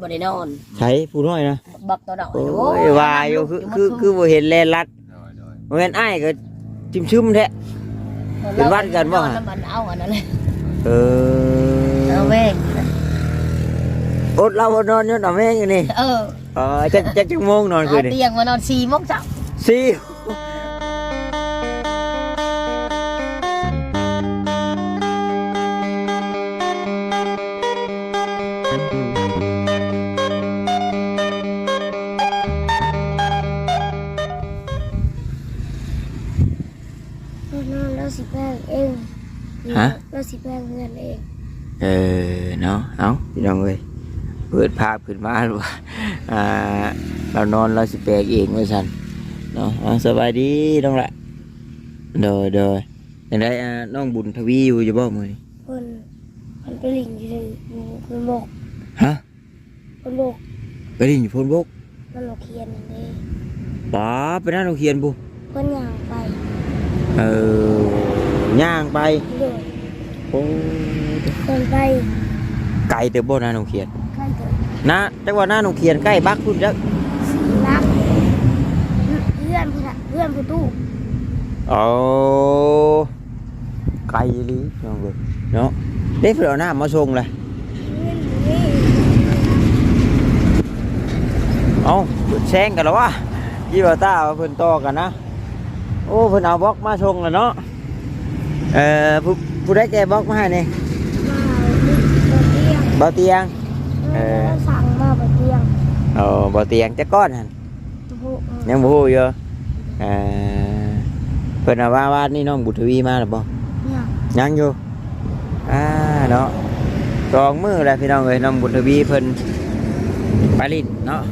บ่ได้นอน ใช้ผู้น้อยนะบักตัวดอกโอ้ยว่าอยู่คือคือคือบ่เห็นแลนลัดโดยโดยบ่แม่นอ้ายก็ชิมๆแท้เป็นวัดกันบ่นอนมันเอาอันนั้นเลยเออเอาแม่งอดเราบ่นอนอยู่นำแม่งอยู่นี่เออเออจักจักจักโมงนอนคืเอานนี่เตียงมานอน4โมงเช้าสี่น แล้วสิแปลงเงินเอง เออเนาะเอาพี่น้องเอ้ยเปิดภาพขึ้นมาหรือว่าอ่าเรานอนเราสิแปลกเองว่าซั่นเนาะเอาสบายดีน้องละเด้อเด้อจังไดอ่าน้องบุญทวีอยู่อยู่บ่มื้อนี้คนคนไปหลิงอยู่ในอยู่คนบกฮะคนบกไปเรียนอยู่พนบกมันเราเขียนเลยป๋าไปนั่นโรงเรียนบุเพื่อนย่างไปเออย่างไป โดย โอ้คนไปไกลเด้อบ่หน้าโรงเรียนใกล้ถึงนะจักว่าหน้าโรงเรียนใกล้บักพุ่นจักสีรักเพื่อนพี่ละเพื่อนประตูโอ้ไกลอีหลีน้องเอ้ยเนาะได้เพิ่นเอาน้ำมาส่งเลยเพื่อนนี่เอ้าแซงกันแล้ววะยี่ว่าตาว่าเพิ่นต่อกันนะ โอ้เพิ่นเอาบล็อกมาส่งแล้วเนาะเอ่อผู้ ผู้ได้แกบล็อกมาให้นี่มาบนเตียงเบาเตียงเออแล้วสั่งมาบนเตียงเอ๋อเบาเตียงจักก้อนหั่นผู้ยังบ่ฮู้อยู่เอ่อเพิ่นเอาว่าว่านี่น้องบุตรวีมาหรือบ่เนี่ยยังอยู่อ่าเนาะสองมื้อแล้วพี่น้องเอ้ยน้องบุตรวีเพิ่นไปลินเนาะ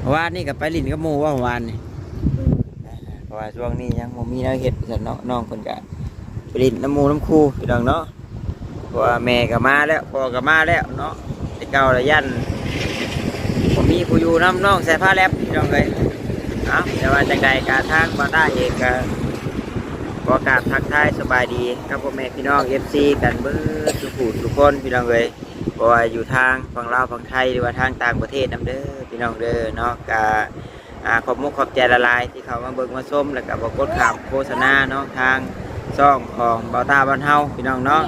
เมื่อวานนี่ก็ไปลินกับหมู่ว่าเมื่อวานนี่เพราะว่าช่วงนี้ยังบ่มีแนวเฮ็ดซั่นเนาะน้องเพิ่นก็ ไปลินน้ำมูน้ำคูพี่น้องเนาะเพราะว่าแม่ก็มาแล้วพ่อก็มาแล้วเนาะแต่เก่าละยันบ่มีผู้อยู่น้ำน้องใส่ผ้าแลบพี่น้องเอ้ยเอาแต่ว่าจังใดการทางบ่ได้เองก็ขอกราบทักทายสบายดีกับพ่อแม่พี่น้อง FC กันเบิดทุกผู้ทุกคนพี่น้องเอ้ยบ่ว่าอยู่ทางฝั่งลาวฝั่งไทยหรือว่าทางต่างประเทศนํเด้อพี่น้องเด้อเนาะกาขอบมุกขอบใจละลายที่เขามาเบิกมาส้มแล้วก็บอกกดข่าวโฆษณาเนาะทาง ซ่องของเบาตาบ้านเฮาพี่น้องเนาะ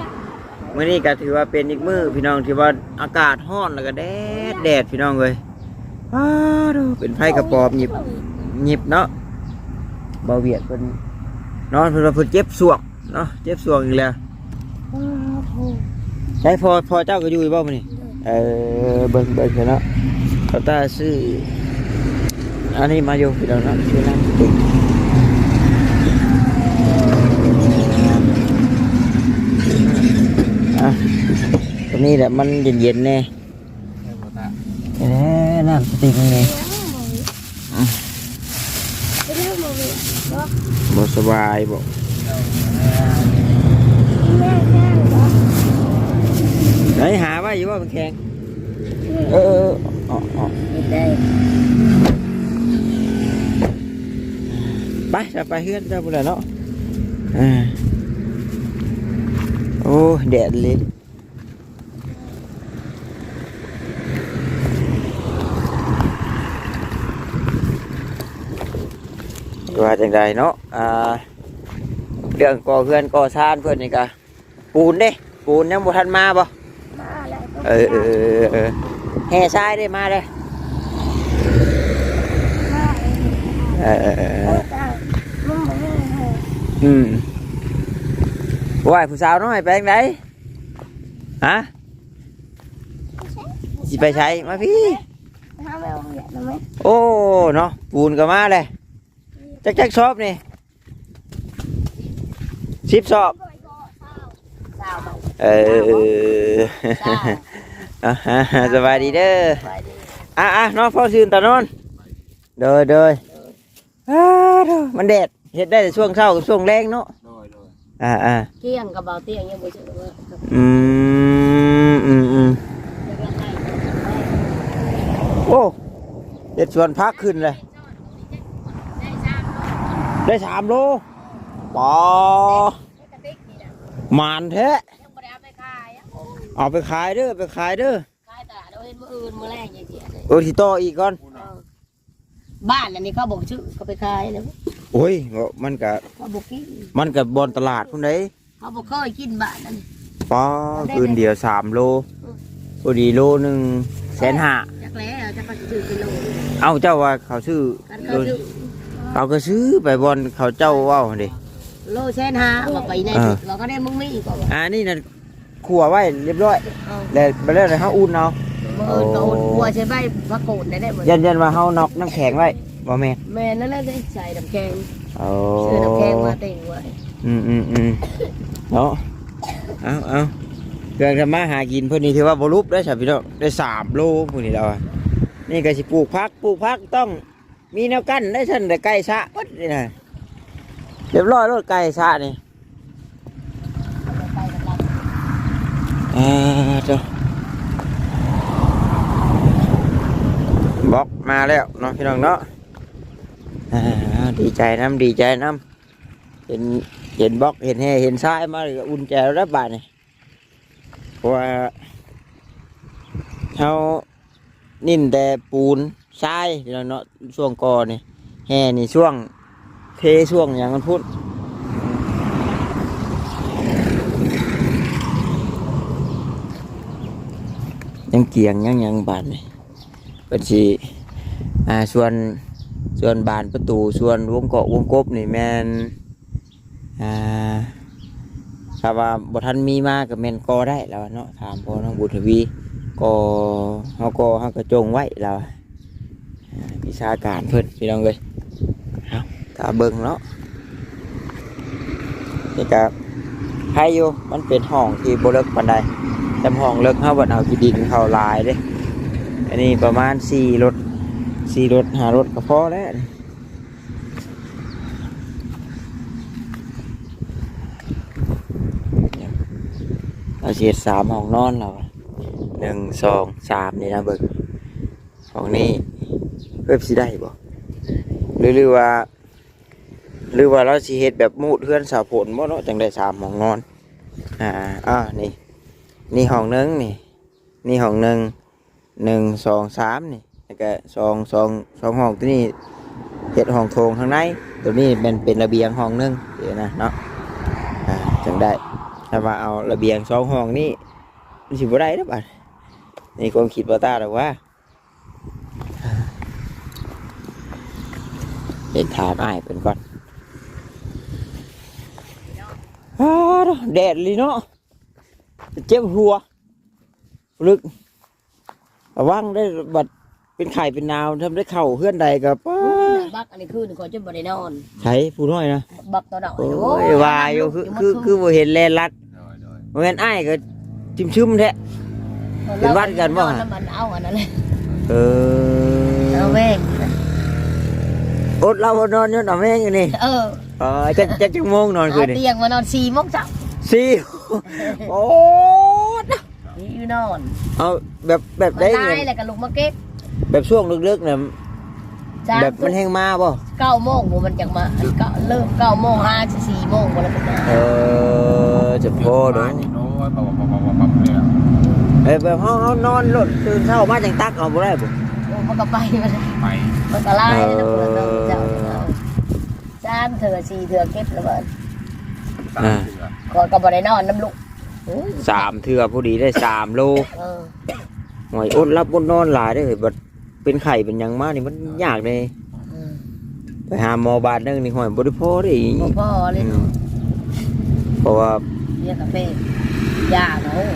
มื้อนี้ก็ถือว่าเป็นอีกมื้อพี่น้องที่ว่าอากาศร้อนแล้วก็แดดแดดพี่น้องเลยอ้าดูเป็นไฟกระปอบหยิบหยิบเนาะเบาเวียดเพิ่นนอนเพิ่นว่าเพิ่นเจ็บสวงเนาะเจ็บสวงอีกแล้วโอ้โหใช้พอพอเจ้าก็อยู่บ่มื้อนี้เออเบิ่งเบิ่งเถอะเนาะเบาตาซื้ออันนี้มาอยู่พี่น้องเนาะชื่อนั่งตุ๊ก อะตรง นี้แหละมันเย็นๆแน่ให้บ่ตาแน่น้ำสติกนี่เลี้ยงหมูไปเลี้ยงหมูเนาะบ่สบายบ่แม่แม่เหรอไหนหาไว้อยู่ว่ามันแข็งเออเอออ๋ออ๋อไม่ได้ไปจะไปเฮือนเจ้าบุญเนาะอ่าโอ้แดดเลย ว่าจังใดเนาะอ่าเรื่องก่อเพื่อนก่อชานเพื่อนนี่กะปูนเด้ ปูนยังบ่ทันมาบ่มาแล้วเออเออเออเออแห่ทรายได้มาเลยมาเองเออเออเออโอ้จ้ามึงบอกว่าไงอืมว่ายผู้สาวน้อยไปยังไงฮะสิไปใช้มาพี่ทำไมเอาเหยียดนะไหมโอ้เนาะปูนก็มาเลย จักจักชอบนี่สิบสอบ สาวบอกเอออะฮะสบายดีเด้อไปดิอะอะน้องพ่อชื่นตานอนเด้อเด้ออ่าเด้อมันแดดเฮ็ดได้แต่ช่วงเช้ากับช่วงแรงเนาะโดยโดยอ่าอ่าเที่ยงกับเบาเที่ยงยังบ่เจอว่าอืมอืมอืมโอ้เด็ดสวนพักขึ้นเลย ได้สามโลปอมานแท้ยังบ่ได้เอาไปขายอะเอาไปขายเด้อไปขายเด้อขายตลาดเอาเองเป็นมื้ออื่นมื้อแรกอย่างเดียวเลยโอ้ที่ต่ออีกก่อนเออบ้านอันนี้เขาบอกชื่อเขาไปขายแล้วโอ้ยมันก็เขาบอกกินมันกับบอลตลาดพุ่นไดเขาบอกเคยกินบ้านนั้นป้อคืนเดียวสามโลพอดีโลหนึ่งแสนห้าจักแล้วจะเขาซื้อกิโลเอ้าเจ้าว่าเขาซื้อกันโลเขาซื้อ เขาก็ซื้อไปบอลเขาเจ้าเว่าดิโลเส้นห้าว่าไปในเออเราก็ได้มึงมีอีกว่าอ่านี่น่ะขัวไว้เรียบร้อยเอาแล้วไปแล้วเฮาอุ่นเอามื่ออื่นก็อุ่นกลัวใช่ไหมพระโกนได้ได้หมดยันยันว่าเฮานอกน้ำแข็งไว้บ่แม่นแม่นั่นแหละได้ใส่น้ำแข็งโอ้ซื้อน้ำแข็งมาเต็งไว้อืมอืมอืมเนาะเอาเอาเครื่องทำมาหากินเพิ่นนี่ถือว่าบ่รุบได้ใช่พี่น้องได้สามโลพวกนี้แล้วอะนี่ก็สิปลูกพักปลูกพักต้อง มีแนวกั้นได้ฉันแต่ไก่สะปัดนี่นะเรียบร้อยรถไก่สะนี่ไปกำลังอ่าเจ้าบล็อกมาแล้วเนาะพี่น้องเนาะดีใจน้ำดีใจน้ำเห็นเห็นบล็อกเห็นแห่เห็นทรายมาอุ่นใจแล้วนะบาดนี่เพราะว่าเขานิ่นแต่ปูน ทรายพี่น้องเนาะช่วงกอนี่แห่นี่ช่วงเทช่วงอย่างมันพูดยังเกียงยังยังบานนี่เป็นสีอ่าส่วนส่วนบานประตูส่วนวงเกาะวงกบนี่แมนอ่าถ้าว่าบทันมีมากกับแมนกอได้แล้วเนาะถามพ่อน้องบุตรวีกอเฮากอเฮากระจงไว้แล้วอ่า วิชาการเพิ่นพี่น้องเลยเอาตาเบิ่งเนาะนี่กับให้อยู่มันเป็นห้องที่บเลิกปันใดจำห้องเลิกเข้าบัดเอาขี้ดินเข้าลายเด้อันนี้ประมาณสี่รถสี่รถหารถก็พอแล้วนี่เราเสียสามห้องนอนเราหนึ่งสองสามนี่นะเบิกห้องนี้ เพิ่มสิได้บ่หรือหรือว่า หรือว่าเราสิเฮ็ดแบบมูดเพื่อนสาวผลบ่เนาะจังได้สามห้องนอน อ่าอ่านี่ นี่ห้องหนึงนี่ นี่ห้องหนึ่งหนึ่งสองสามนี่แล้วก็สองสองสองห้องตัวนี้เห็ดห้องโถงข้างในตัวนี้เป็นเป็นระเบียงห้องหนึงเดี๋ยวนะเนาะอ่าจังได้ถ้าว่าเอาระเบียงสองห้องนี่มันสิบ่ได้นะบัดนี่ความคิดบ่ตาหรอกว่า เห็นถามอ้ายเป็นก่อนอ้าวแดดเลยเนาะเจ็บหัว ลึกระวังได้บัดเป็นไข่เป็นนาวทำได้เข่าเพื่อนใดกับป้าบักอันนี้คือหนึ่งคนจะบ่ได้นอนใช้ผู้น้อยนะบักตัวดอกโอ้ยวายอยู่คือคือคือบ่เห็นแลนลัดบ่แม่นอ้ายก็ชิมชิมๆแท้เป็นวัดกันบ่นอนแล้วมันเอาอันนั้นเลยเออ เอาแม่ง อดเราบ่นอนอยู่นอนแม่งอยู่นี่เออเออจะจะจังโมงนอนคืเอานนี่เตียงมานอนสี่โมงเช้าสี่โอ้นี่อยู่นอนเอาแบบแบบมาได้ตายเนี่ยแล้วก็ลุกมาเก็บแบบช่วงลึกๆเนี่ยจ้าแบบมันแห้งมาบ่เก้าโมงบ่มันจังมาอันเก้าเริ่มเก้าโมงห้าสิสี่โมงบ่แล้วก็มาเออจะพอเด้อโน้ยปับปับปับปับปับเลยอะเอ้ยแบบเขาเขานอนรถตื่นเช้ามาจังตักเอาบ่ได้บ่โอ้มันก็ไปมันไป มันก็ไล่แล้วมันก็เจ้าเอาสามเถื่อสี่เถื่อเก็บแล้วมันสามเสือก็ก็บ่ได้นอนน้ำลูกโอ้ยสามเทื่อพอดีได้สามโลเออหอยอดรับบนนอนหลายได้อบัดเป็นไข่เป็นหยังมานี่มันยากเลยอืมไปหาหมอบาดนึงนี่หอยบ่ได้พอได้อีกบ่พอเลยเพราะว่าเรียกกาแฟยาเนาะ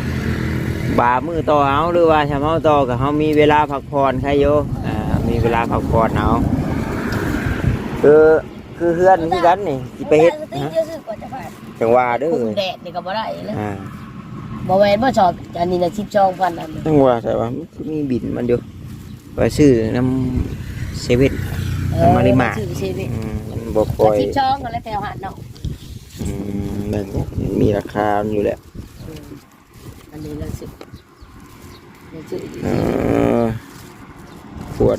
บามือต่อเอาหรือว่าชาเมาต่อกับเฮามีเวลาพักผ่อนใครโยอ่ามี เวลาพักผ่อนเอาคือคือเฮือนคือกันนี่สิไปเฮ็ดตีฮะเยอะสุดกว่าจะผ่านจังว่าเด้อคุมแดดนี่ก็บ่ได้เลยอ่าบ่แม่นบ่ชอบอันนี้น่ะ10ช่องพันอันนี้จังว่าแต่ว่ามันคือมีบินมันอยู่ไปซื้อน้ำเซเว่นเอามาได้มาชื่อชีวิตอืมมันบ่ค่อยสิบช่องก็แล้วแต่เอาหาดเนาะอืมแบบนี้มีราคาอยู่แหละอืมอันนี้เราสิเราชื่อเออขวด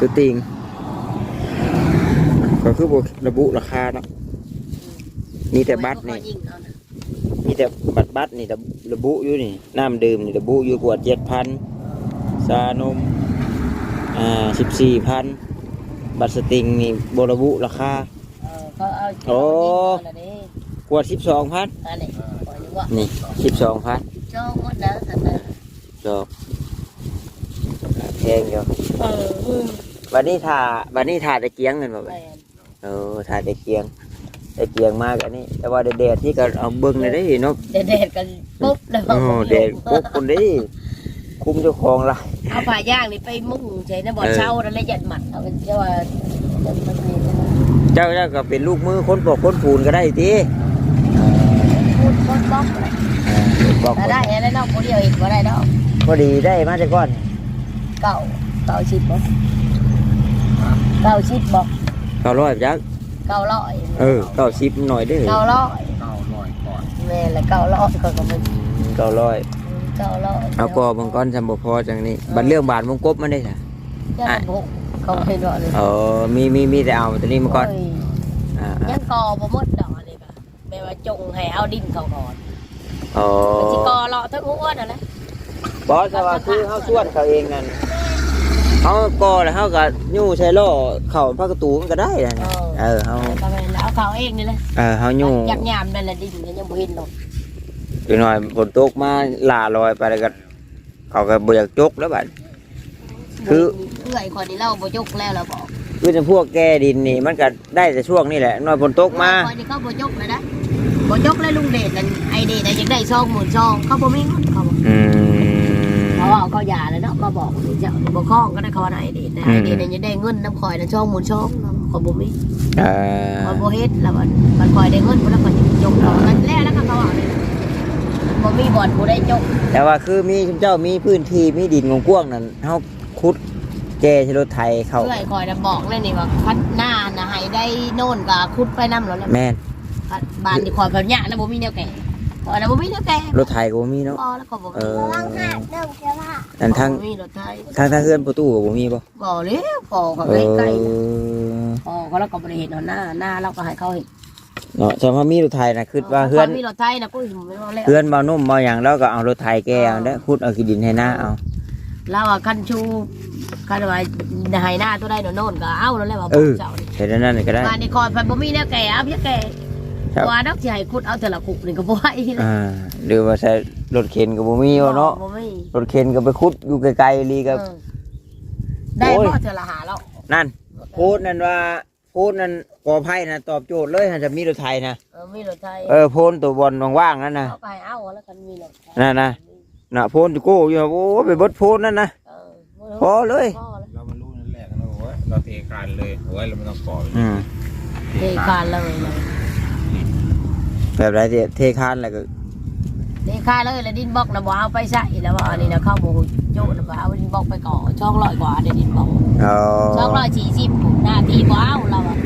สติงก็คือบ่ระบุราคาเนาะมีแต่บัตรนี่ยิงเอานะมีแต่บัตรบัตรนี่ระระบุอยู่นี่น้ำดื่มนี่ระบุอยู่กว่าเจ็ดพันซานมอ่าสิบสี่พันบัตรสติงนี่บระบุราคาเออเขาเอาโอ้อันนี้กว่าสิบสองพันอันนี้ปล่อยอยู่ว่านี่สิบสองพันเจ้าหมดแล้วแต่แต่จบแพงอยู่เออ วันนี้ถ่าวันนี้ถ่าตะเกียงเงินบ่แมบัดนเออถ่าตะเกียงตะเกียงมากอันนี้ แต่ว่าแดดๆที่ก็เอาเบิ่งเลยได้เนาะเด็ดๆกันปุ๊บแล้วโอ้แดดปุ๊บคนนี้คุมเจ้าของละเอาปลาย่างนี่ไปมุ่งใช่นะบ่อเออเช่าแล้วเลยยัดหมัดเอาเป็นเจ้าว่าจะมันมีเจ้าเจ้าก็เป็นลูกมือคนปอกคนปูนก็ได้ทีพูดพูดบล็อกเลยบอกแต่ได้อะไรนอกคนเดียวอีกว่าได้ดอกพอดีได้มาจากก้อน เก่าเก่าชิดบ่ เก่าชิดบ่เก้าร้อยจักเก่าร้อยเออเก้าสิบหน่อยเด้อเก่าร้อยเก้าร้อยก่อนแม่ละเก่าร้อยก็ก็มันเก้าร้อยเก่าร้อยเอากอบางก้อนจำบ่พอจังนี้บัดเรื่องบาทวงกบมันได้ค่ะจะระบุเขาให้ดอกเลยเออมีมีมีแต่เอาตัวนี้มาก่อนโยอ่ายังกอบ่หมดดอกเลยค่ะแม่ว่าจงให้เอาดินเขาก่อนอ๋อมันสิกอเลาะทั้งหัวนั่นแหละบอสว่าคือเฮาส่วนเขาเองนั่น เฮาก่อแล้วเฮาก็ยู่ใช้ล้อเข้าพระกระตูมันก็ได้นะเออเฮาก็แม่นแล้วเอาเขาเองนี่แหละเออเฮายู่ยักยามนั่นแหละดินเนี่ยยังบ่เห็นดอกอีกหน่อยฝนตกมาหล่าลอยไปแล้วก็เขาก็บ่อยากจกแล้วบัดคือเอื้อยคนนี้เราบ่ยกแล้วเราบอกคือจะพวกแก้ดินนี่มันก็ได้แต่ช่วงนี้แหละหน่อยฝนตกมาคนนี้เขาบ่ยกเลยนะบ่ยกเลยลุงเดชนั่นไอเดชน่ะยังได้ซองหมื่นซองเขาบ่มีเงินเขาบอกอืม เขาเอาเขาหย่าแล้วเนาะมาบอกเจ้าบ่คล้องก็ได้เขาว่าไอเดชนะอืมไอเดชน่ะยังได้เงินน้ำคอยน่ะซองหมื่นซองเขาบ่มีเอเขาอบ่เฮ็ดแล้วมันมันคอยได้เงินบ่แล้วก็ยกดอกนั้นแล้วแล้วก็เขาเอาเลยบ่มีบ่อนบ่ได้ยกแต่ว่าคือมีเจ้ามีพื้นที่มีดินกว้างๆนั่นเฮาขุดแก้ใช้รถไถเข้าเอื้อยคอยน่ะบอกเลยนี่ว่าคัดหน้าน่ะให้ได้โน่นก็ขุดไปนำแล้วแหละแม่นบ้านที่คอยแบบเนี้ยนะบ่มีแนวแก่ค อยนะบ่มีแนวแก่รถไถก็บ่มีเนาะ พอแล้วก็บ่เอมีอระวังหักเดิมเสื้อผ้าอันทางบ่มีรถไทยทางทางเฮือนประตูก็บ่มีบ่บ่เลยพอเขาเอใกล้อๆพอเขาแล้วก็บ่ได้เห็นเอาหน้าหน้าเราก็ให้เขาเห็นเนาะสมมติมีรถไถน่ะคิดว่าเฮือน พมีรถไทยนะกูสิไม่ว่าแล้วเฮือนเบานุ่มเบาหยังแล้วก็เอารถไถแก้เอาเด้อขุดเอาขี้ดินให้หน้าเอาเราอะคันชูคันว่าให้หน้าตัวใดโน่นก็เอาแล้วแหละว่าเออเจ้านี่เฮ็ดอันนั้นก็ได้บ้านนี่คอยไปบ่มีแนวแก่เอาเพียงแก่ ครับ ว่าดอกสิให้ขุดเอาแต่ละขุกนี่ก็บ่ไหวเลยอ่าหรือว่าใช้รถเข็นก็บ่มีเนาะบ่มีรถเข็นก็ไปขุดอยู่ไกลๆลีก็เออได้โอ้ยบ่เท่าละหาแล้วนั่นโพสต์นั่นว่าโพสต์นั่นกอไผ่นะตอบโจทย์เลยหาจะมีรถไถนะเออมีรถไทยเออโพนตัวบอลว่างๆนั่นนะ เอาไปเอาแล้วกันมีรถไทยนั่นน่ะน่ะโพนตะโก้อยู่โอ้ไปเบดโพนนั่นนะเออพอเลย พอแล้ว เรามารู้นั่นแหละนะโอ้ยเราเทการเลยโอ้ยเราไม่ต้องก่อเลยอืมเทคานเลยเลย แบบไรเทเทคานแล้วก็เทคานเลยแล้วดินบล็อกนะบ่เอาไปใส่แล้วว่าอันนี้นะเข้าโมโจนะบ่เอาดินบล็อกไปก่อช่องลอยกว่าเดี๋ยวดินบล็อกเอช่องอลอยสี่สิบหน้าที่บ่เอาเราอะ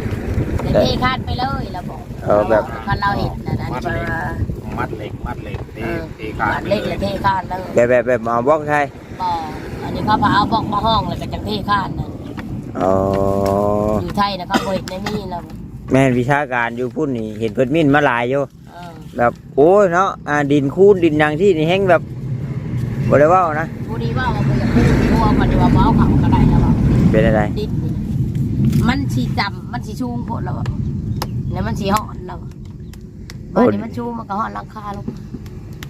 เดี๋ยวเทคานไปเลยแล้วบอกเออแบบคันเราเห็นนะนะที่ว่ามัดเหล็กมัดเหล็กเทเออเทการบาดเล็กแล้วเทคานเลยแบบแบบแบบเอาบล็อกใช่บ่อันนี้เขาพาเอาบล็อกมาห้องแล้วก็จังเทคานนั่นอ๋ออยู่ไทยนะเขาบ่เห็นในนี่แล้วแม่นวิชาการอยู่พุ่นนี่เห็นเพิ่นมินมาหลายอยู่เออ แบบโอ้ยเนาะอ่าดินคูนดินหยังที่นี่แห้งแบบบ่ได้เว่านะผู้นี้ว่าว่าบ่อยากพูดเพราะว่ามันว่าบ่เอาเขาก็ได้แล้วว่าเป็นอะไรดินนี่นะมันสีจำมันสีชูงโพดแล้วอะแล้วมันสีห่อนแล้วอะบ้านนี้มันชูมันก็ห่อนหลังคาลง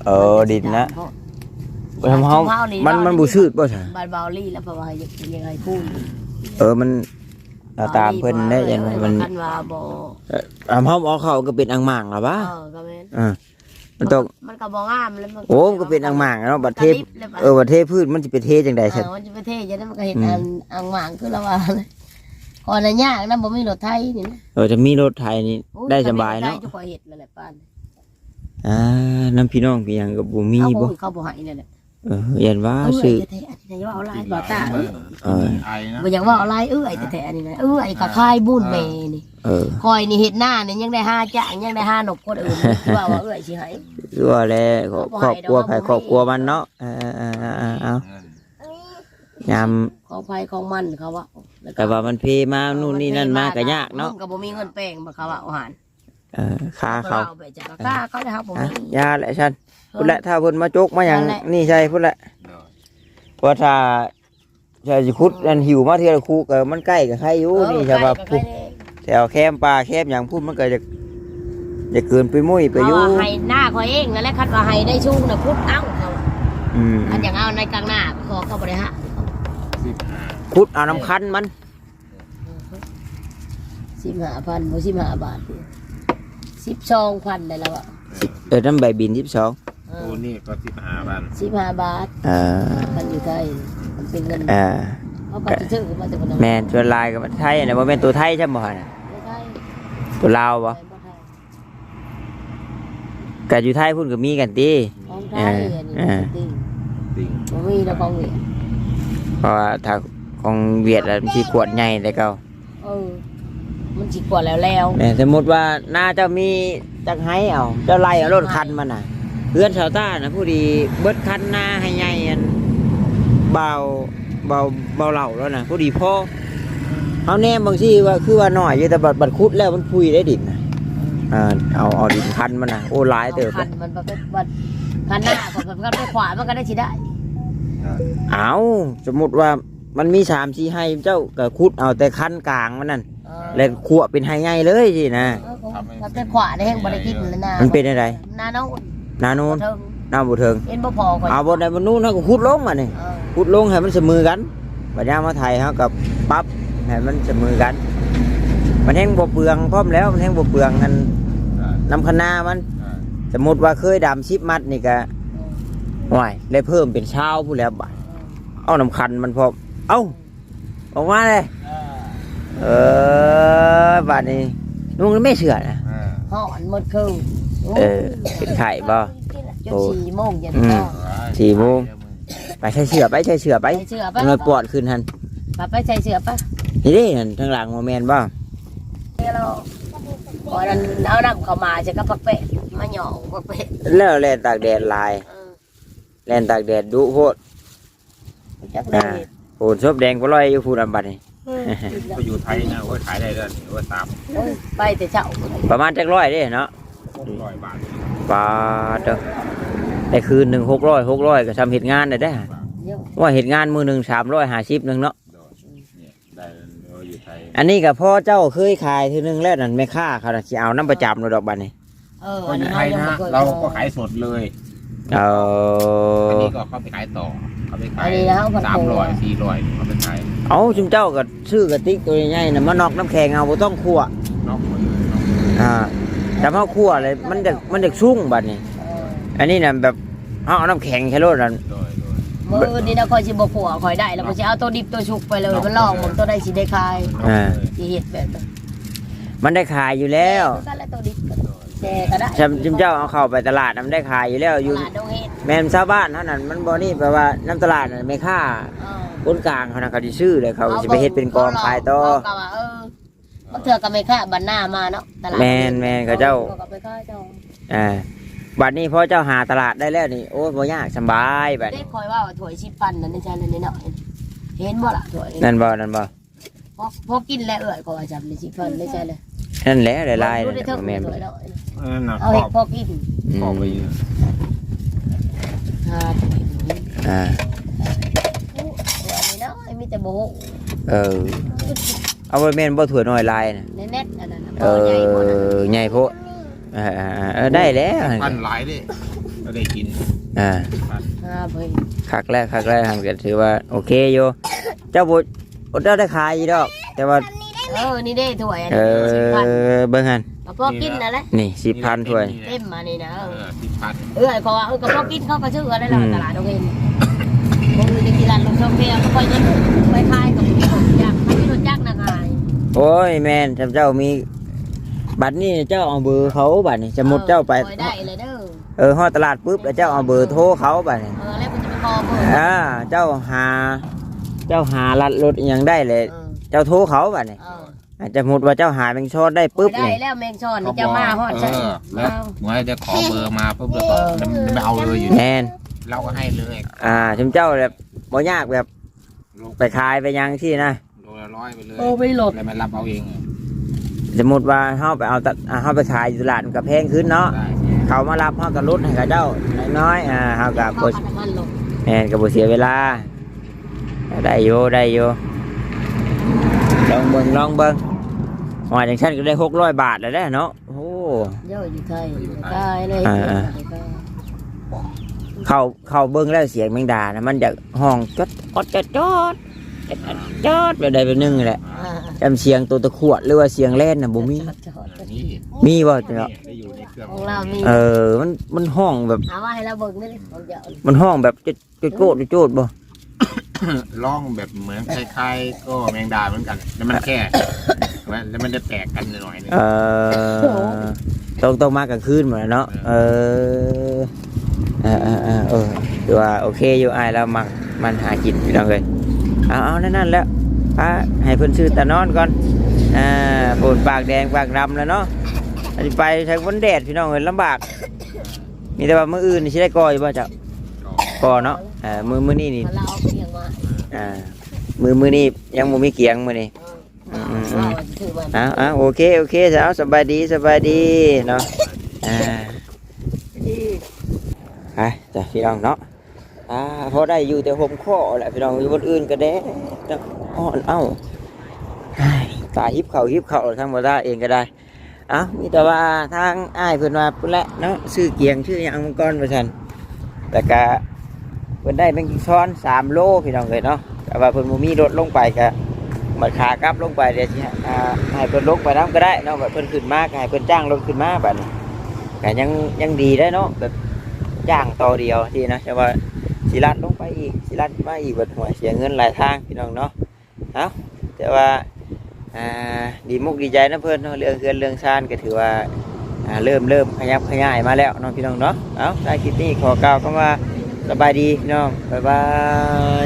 เออดินนะโพดทำเฮามันมันบ่ชืดบ่ใช่บานเบาลี่แล้วเพราะว่าอยากกินยังไงพูด เออมัน เอาตามเพิ่นได้ยังไงมันกันว่าบ่อ่าเฮาเอาเข้าก็เป็นอังหม่างล่ะวะเออก็แม่นอ่ามันต้องมันก็บ่งามแล้วมันโอ้มันก็เป็นอังหม่างเนาะบัดเทพมันก็เออบัดเทพพืชมันสิไปเทจังได๋เอซั่นอมันจะไปเทจะได้มันก็เห็นอืมอันอังหมางคือแล้วว่าเลยก่อนน่ะยากนะบ่มีรถไทยนี่นะเออจะมีรถไถนี่โอ้ยได้สบายถ้มีรถเนาะไทยจะคอยเห็ดแล้วแหละป้านอ่าน้ำพี่น้องพี่หยังก็บ่มีเขาบ่บ่เขาบ่ให้นั่นแหละ เออยันว่าเอ้ยซื้อจะแท้อันนี้นะว่าเอาลายบ่ตาเอ้ยเออไอนะบ่อยากว่าเอาลายเอ้ยแต่แท้อันนี้นะเอ้ยก็คายบุญแม่นี่เออคอยนี่เฮ็ดหน้านี่ยังได้ห้าจ้างยังได้ห้าหนกคนอื่นนี่ว่าว่าเอ้ยสิให้คือว่าแลครอบครอบครัวไผครอบครัวมันเนาะเออเออเออเออเอายามของไผของมันเขาว่าล้ก็แต่ว่ามันเพมานู่นนี่นั่นมาก็ยากเนาะมึงก็บ่มีเงินแป้งบ่เขาว่าเอาหารเออขาเขาอไปจากกล้าเขาจะครับผมอะยาแหละฉัน พุ่นแหละถ้าเพิ่นมาจกมาอย่างนั่นแหละ นี่ใช่พุ่นแหละโดยเพราะถ้าจะสิคุดอันหิวมาเทื่อละคูก็มันใกล้กับใครอยู่นี่ใช่ป่ะพูพุ่นแถวแคมปลาแคมอย่างพุ่นมันก็จะจะเกินไปมุ้ยไปอยู่เอาให้หน้าเขาเองนั่นแหละคัดว่าให้ได้ชุ่มนะพุทธเอ้าเขาอืมอันอย่างเอาในกลางหน้าขอเขาบริหารสิบห้าคุดเอาน้ำคันมัน สิบห้าพันบ่สิบห้าบาทสิบสองพันได้แล้วอะเออน้ำใบบินที่สอง ตัวนี้ก็สิบห้าพันสิบห้าบาทอ่ามันอยู่ไทยมันเป็นเงินอ่าเขาก็จะซื้อมาแต่คนแมนชวนลายกับไทยนะบ่แม่นตัวไทยใช่บ่ฮะน่ะไม่ไทยตัวลาวบ่ก็อยู่ไทยพุ่นก็มีกันติของไทยอันนี้จริงติงบ่มีแล้วของเวียดเพราะว่าถ้าของเวียดแล้วมันสิขวดใหญ่แต่เก่าเออมันสิกว่าแล้วแล้วแม่สมมุติว่าหน้าเจ้ามีจักไห้เอาเจ้าไล่เอารถคันมันน่ะ เพื่อนชาวต้านะผู้ดีเบิดคันหน้าให้ใหญ่อันเบาเบาเบาเหล่าแล้วนะผู้ดีพ่อเอาแน่บางทีว่าคือว่าน้อยอยู่แต่บัดบัดคุดแล้วมันพุยได้ดินนะอ่าเอาเอาดินคันมันนะโอ้หลายเติบคัเลยนมันบ่เป็นบัดคันหน้าของมันก็ไปขวามันก็ได้สิได้ เอาสมมติว่ามันมีสามสี่ให้เจ้าก็คุดเอาแต่คันกลางมันนั่นเออแล้วขัวเป็นให้ใหญ่เลยสินะเออผมทำเป็นขวาได้แห้งบ่ได้กินเลยนะมันเป็นอะไรหน้าเนาะ นานูนเทิงหน้าบุเทิงเอ็นบ่พอก่อนเอาบนใดบนนู้นเขาก็คุดลงมานี่เออพุดลงให้มันเสมอกันบัดยามมาไทยเขากับปรั๊บให้มันเสมอกัน มันแห้งบวเปลืองพร้อมแล้วมันแห้งบวเปลืองกันนำคณะมัน สมมติว่าเคยดำชิปมัดนี่ก็ห่วยเลยเพิ่มเป็นเช้าผู้นแล้วบาดเอาน้ำคันมันพร้อมเอ้าออกมาเลย เออบาดนี้นุ่งแล้วไม่เชื่อนะห่อนหมดคืน เออเป็นไข่บ่จนสี่โมงเย็นอืมก็สี่โมงไปใช้เสือไปใช้เสือไปใส่เสื้อมัปะนเลยปวดขึ้นทันปะไปใส่เสื้อปะนี่ดินั่นทางหลังโมเมนบ่เดี๋ยวเราพอนั้นเอาน้ำเข้ามาจะก็ปักเป็ดมาหยองปักเป็ดแล้วแลนตากแดดลายเออแลนตากแดดดุโพดจักเลยโอ้ชบแดงก็ลอยอยู่พูดอันบัดนี่ไปอยู่ไทยนะโอ้ยขายได้เลยโอ้ยสามโอ้ยไปแต่เช้าประมาณจักร้อยเด้เนาะหก ร้อยบาทปลาเด้อได้คืนหนึ่งหกร้อยหกร้อยก็ทำเหตุงานได้ได้อเดี๋ยวว่าเหตุงานมือหนึ่งสามร้อยห้าสิบหนึ่งเนาะโดยเนี่ยได้โอ้ยอยู่ไทยอันนี้กับพ่อเจ้าเคยขายทีนึงแล้วนั่นไม่ค่าเขาน่ะสิเอาน้ำประจำเราดอกบัดนี่เออก็อันอยู่นี้ไทยนะคเราก็ขายสดเลยเอาอันนี้ก็เขาไปขายต่อเขาไปขายอันนี้นะเขาพันสามโร้อยสี่ร้อยเขาไปขายเอาชุมเจ้าก็ซื้อกระติกตัวใหญ่ๆน่ะมานอกน้ำแข็งเอาบ่ต้องคั่ว นอกหมดเลยนอกหมดเลยอ่า แต่พอคั่วเลยมันจะมันจะชุ่งบัดนี่เอออันนี้น่ะแบบเอาเอาน้ำแข็งแค่รถนั่นโดยโดยมือนี้นะคอยสิบ่ผัวคอยได้แล้วก็สิเอาตัวดิบตัวชุกไปเลยมันลองผมตัวได้สิได้คายนอกหมดเลยสิเฮ็ดแบบนั้นมันได้ขายอยู่แล้วก็แล้วตัวดิบก็แชร์ก็ได้ชำจุมเจ้าเอาเข้าไปตลาดน่ะมันได้ขายอยู่แล้วอยู่ตลาดดงเฮ็ดแม่นชาวบ้านเท่านั้นมันบ่นี่แปลว่าน้ำตลาดน่ะไม่ค่าเออคนกลางเขานะเขาสิซื้อเลยเขาสิไปเฮ็ดเป็นกองขายต่อเขก็ว่าเออมัน เถื่อก็ไม่ค่าบันหน้ามาเนาะตลาดแม่นแม่นเขาเจ้าก็ไปค่าเจ้าอ่าบัดนี้พอเจ้าหาตลาดได้แล้วนี่โอ้ยบ่ยากสำบายบัดได้นี้คอยว่าว่าถ้วยชิปันนั่นนี่ใช่นั่นนี่เนาะเห็นบ่ล่ะถ้วยนั่นบ่นั่นบ่พอพอกินแล้วเอ่ยก็ว่าจำนี่ชิปันไม่ใช่เลยนั่นแหละหลายๆรู้นั่นได้แหละเท่าบ่แม่นถ้วยเนาะเออน่ะเอาครเห็อดบพอกินครอบไปอยู่อ่าอ่าตัวนี้เนาะมีแต่โบโหเออ เอาบ่แม่นบ่ถั่วน้อยลายน่ะในเน็ตอันนั้นน่ะเอพอใหญ่หมดน่ะอใหญ่โพดเออๆเออได้แล้วพันหลายดิก็ได้กินอ่าพันอ่าเพิ่นคักแรกคักแรกหันก็ถือว่าโอเคอยู่เจ้าบ่อดเจ้าได้ขายอยู่ดอก แต่ว่าเออนี่ได้ถ้วยอันเอนี้ชิปันอเบิ่งหั่นก็พอกินนั่นแหละนี่10,000ถ้วย เต็มมานี่นะเอเอออสิบพันเออเขาว่าเออก็พอกินเขาก็ชื่ออะไรล่ะตลาดโรงเรียนพวกนี้จะกินร้านลงช่องเพียก็ไปยังไปขาย โอ้ยแม่นเจ้ามี บัตรนี่เจ้าเอาเบอร์เขาบัตรนี่สมมุติเจ้าไปออได้เลยเด้อเออฮอดตลาดปุ๊บแล้วเจ้าเอาเบอร์โทรเขาบัตรนี่เออแล้วมันจะไปคอเบอร์อ่าเจ้าหา เจ้าหาลัดรถอหยังได้เลย เออเจ้าโทรเขาบัตรนี่เอออาจจะสมมุติว่าเจ้าหาแบงค์ชอดได้ปุ๊บได้นี่แล้วแมงชอนนี่จะมาฮอดเอใช่อแล้วเมื่อจะขอเบอร์มาปุ๊บแล้วก็ไม่เอาเลยอยู่แน่นเราก็ให้เลยอ่าชมเจ้าแบบบ่ยากแบบไปขายไปหยังที่นะโลละร้อยไปเลยโอ้ไปโหลด แล้วมารับเอาเองอสมมติว่าเฮาไปเอาตะอ่าเฮาไปขายอยู่ตลาดมันก็แพงขึ้นเนาะได้เขามารับเฮาก็ลดให้กับเจ้าน้อยๆอ่าเฮาก็เข้าบ่พันมันลงแม่นก็บ่เสียเวลา ได้อยู่ได้อยู่ลองเบิ่งลองเบิ่งว่าจังซั่นก็ได้600บาทแล้วเด้อเนาะโอ้ เยอะอยู่ไทยอยู่ไทยเลยอ่า เข้าเข้าเบิ่งแล้วเสียงแมงดานะมันจะห้องจดอดจดจด จดจดแบบใดแบบหนึงนี่แหละอ่าจำเสียงตัวตะขวดหรือว่าเสียงเล่นน่ะบ่มีจอดจอดนี่มีบ่นี่เนาะได้อยู่ในเครื่องของเรามีเออ มันมันห้องแบบ เอาว่าให้เราเบิ่งนี่ดิของเจ้ามันห้องแบบจดจดโจดโจดบ่ล่องแบบเหมือนคล้ายๆ ก็แมงดาเหมือนกัน แล้วมันแค่แล้วมันจะแตกกันหน่อยนึง เออต้องต้องมากลางคืนหมดแล้วเนาะ เออเออเออเออเออถือว่าโอเคอยู่อายแล้วมักมันหากินพี่น้องเลย เอาเอานั่นแล้วพาให้เพิ่นซื้อตะนอนก่อนอ่าปวดปากแดงปากดำแล้วเนาะอันนี้ไปทางบนแดดพี่น้องเลยลำบาก มีแต่ว่ามืออื่นนี่สิได้ก่อยบ่เจ้าก่อเนาะเออมื้อมือนี้นี่เราเอาเพียงมาอ่ามือมือนี้ยังบ่มีเกียงมือนี้เออเราถือว่าอ้าวอ้าวโอเคโอเคสาวสบายดีสบายดีเนาะอ่าไปจ้ะพี่น้องเนาะ อ่าพอได้อยู่แต่ห่มข้อแหละพี่น้องอยู่บนอื่นก็ได้จังอ้อนเอ้าตาหิบเข่าหิบเข่าทั้งหมดได้เองก็ได้เอ้ามีแต่ว่าทางอ้ายเพิ่นว่าพุ่นละเนาะชื่อเกียงชื่อหยังมังกรว่าซั่นแต่ก็เพิ่นได้แมงกิซ้อนสามโลพี่น้องเลยเนาะแต่ว่าเพิ่นบ่มีรถลงไปก็บัดขากลับลงไปเดี๋ยวสิอ่าให้เพิ่นลงไปน้ำก็ได้เนาะบัดเพิ่นขึ้นมากให้เพิ่นจ้างรถขึ้นมาบัดนี้ก็ยังยังดีได้เนาะแบบจ้างต่อเดียวทีนะแต่ว่า สิลัดลงไปอีกสิลัดมาอีกบัดหัวเสียเงินหลายทางพี่น้องเนาะเอาแต่ว่าดีมุกดีใจนะเพื่อนเรื่องเฮือนเรื่องชานก็ถือว่าเริ่มเริ่มขยับขยายมาแล้วน้องพี่น้องเนาะเอาได้คลิปนี้ขอกล่าวคำว่าสบายดีน้องบ๊ายบา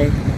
ย